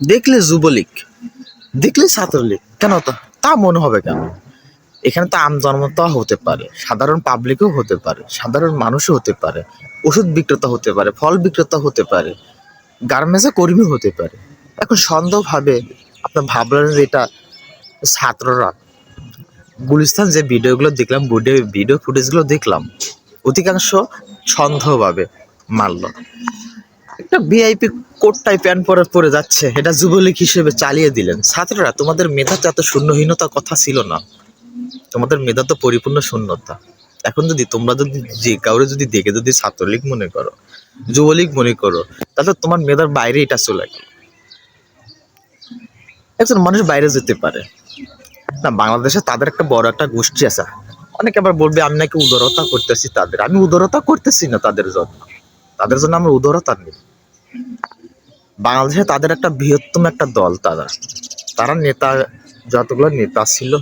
দেখলে যুবলীগ, দেখলে ছাত্রলীগ, কেন তা? তা মনে হবে কেন? এখানে তো আমজনতা হতে পারে, সাধারণ পাবলিকও হতে পারে, সাধারণ মানুষও হতে পারে, ওষুধ বিক্রেতা হতে পারে, ফল বিক্রেতা হতে পারে গার্মেন্টসে কর্মী হতে পারে। এখন সন্দেহভাবে আপনার ভাবলেন যে এটা ছাত্ররা। গুলিস্তান যে ভিডিওগুলো দেখলাম ভিডিও ভিডিও ফুটেজগুলো দেখলাম, অধিকাংশ সন্দেহভাবে মারল একটা ভিআইপি কোট টাই প্যান্ট পরে পরে যাচ্ছে। এটা যুবলীগ হিসেবে চালিয়ে দিলেন। ছাত্ররা, তোমাদের মেধা তো এত শূন্যহীনতা কথা ছিল না। তোমাদের মেধা তো পরিপূর্ণ শূন্যতা। এখন যদি তোমরা যদি যে কাউরে যদি দেখে যদি ছাত্রলীগ মনে করো, যুবলীগ মনে করো, তাহলে তোমার মেধার বাইরে এটা চলে গেল। একজন মানুষ বাইরে যেতে পারে। না, বাংলাদেশে তাদের একটা বড় একটা গোষ্ঠী আছে। অনেকে আবার বলবে, আমি নাকি উদারতা করতেছি তাদের। আমি উদারতা করতেছি না তাদের জন্য। তাদের জন্য আমরা উদারতা নেই। বাংলাদেশে তাদের একটা বৃহত্তম একটা দল তারা। তারা নেতা, যতগুলো নেতা ছিল,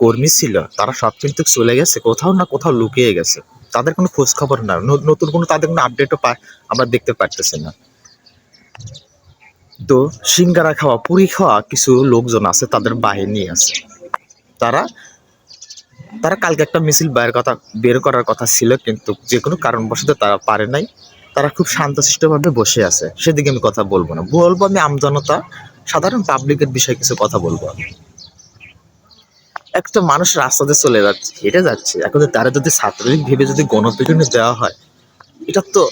কর্মী ছিল, তারা সব কিন্তু চলে গেছে, কোথাও না কোথাও লুকিয়ে গেছে। তাদের কোনো খোঁজ খবর না, নতুন কোনো তাদের কোনো আপডেটও আমরা দেখতে পারতেছি না। তো সিঙ্গারা খাওয়া, পুরি খাওয়া কিছু লোকজন আছে, তাদের বাহিনী আছে। তারা তারা কালকে একটা মিছিল বের কথা, বের করার কথা ছিল, কিন্তু যে কোনো কারণবশত তারা পারে নাই। তারা খুব শান্তশিষ্টভাবে বসে আছে। সেদিকে আমি কথা বলব না। বলব আমি আমজনতা। সাধারণ পাবলিকের বিষয়ে কিছু কথা বলব আমি। একটা মানুষ রাস্তাতে চলে যাচ্ছে, হেঁটে যাচ্ছে। এখন তারা যদি ছাত্রলীগ ভেবে যদি গণপিটুনি দেওয়া হয়, এটা তো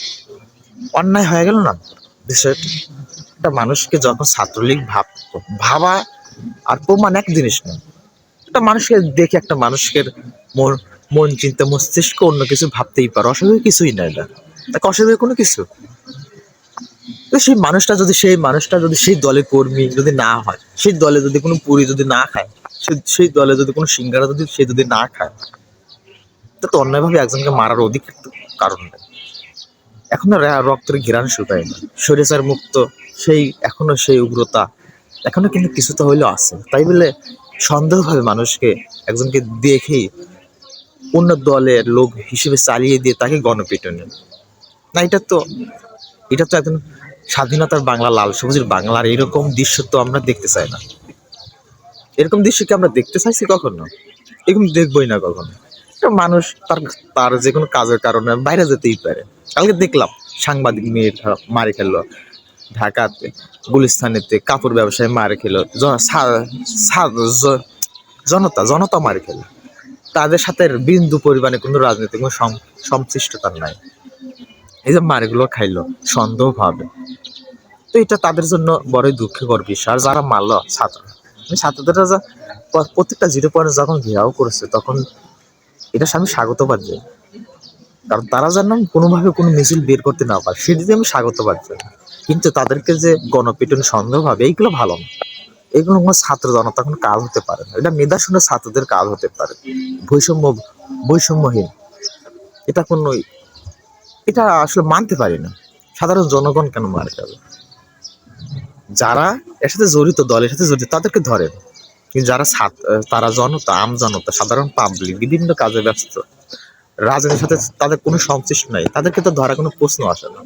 অন্যায় হয়ে গেল না? দেশের একটা মানুষকে যখন ছাত্রলীগ ভাব ভাবা আর প্রমাণ এক জিনিস না। একটা মানুষকে দেখে একটা মানুষের মন চিন্তা মস্তিষ্ক অন্য কিছু ভাবতেই পারো। অস্বাভাবিক কিছুই না এটা। তাকে অস্বাভাবিক কোনো কিছু? সেই মানুষটা যদি, সেই মানুষটা যদি সেই দলের কর্মী যদি না হয়, সেই দলে যদি কোনো পুরি যদি না খায় সেই দলে যদি কোনো সিঙ্গারা যদি সে যদি না খায়, তা তো অন্যায়ভাবে একজনকে মারার অধিকার তো কারণ নেই। এখনও রক্তের ঘিরান শুকায় না। সরিষার মুক্ত, সেই, এখনও সেই উগ্রতা, এখনও কিন্তু কিছুটা হইলেও আছে। তাই বলে সন্দেহভাবে মানুষকে একজনকে দেখেই অন্য দলের লোক হিসেবে চালিয়ে দিয়ে তাকে গণপিটনে। না, এটা তো এটা তো একদম স্বাধীনতার বাংলা, লাল সবুজের বাংলার এরকম দৃশ্য তো আমরা দেখতে চাই না। এরকম দৃশ্য কি আমরা দেখতে চাইছি কখনো? এরকম দেখবোই না কখনো। মানুষ তার তার যে কোনো কাজের কারণে বাইরে যেতেই পারে। কালকে দেখলাম, সাংবাদিক মেয়ে মারে খেললো ঢাকাতে, গুলিস্তানেতে কাপড় ব্যবসায় মারে খেলো জনতা জনতা মারে খেলো। তাদের সাথে বিন্দু পরিমাণে কোনো রাজনৈতিক কোনো সংশ্লিষ্টতা নাই। এই যে মারগুলো খাইলো সন্দেহ ভাবে তো এটা তাদের জন্য বড়ই দুঃখকর বিষয়। আর যারা মারলো, ছাত্র। ছাত্রদের প্রত্যেকটা জিরো পয়েন্ট যখন ঘেরাও করেছে, তখন এটা আমি স্বাগতবাদ জানাই কারণ তারা যেন কোনোভাবে কোনো মিছিল বের করতে না পারে সেদিকে আমি স্বাগতবাদ জানাই। কিন্তু তাদেরকে যে গণপিটন সন্দেহ ভাবে এইগুলো ভালো না। এগুলো কোনো ছাত্র জনতা কোনো কাজ হতে পারে না। এটা মেধাশূন্য ছাত্রদের কাজ হতে পারে। বৈষম্য বৈষম্যহীন। এটা কোনো এটা আসলে মানতে পারি না সাধারণ জনগণ কেন মারা যাবে যারা এর সাথে জড়িত দলের সাথে জড়িত, তাদেরকে ধরেন কিন্তু যারা তারা জনতা, আম জনতা, সাধারণ পাবলিক বিভিন্ন কাজে ব্যস্ত, রাজনীতির সাথে তাদের কোনো সংশ্লিষ্ট নাই। তাদেরকে তো ধরা কোনো প্রশ্ন আসে না।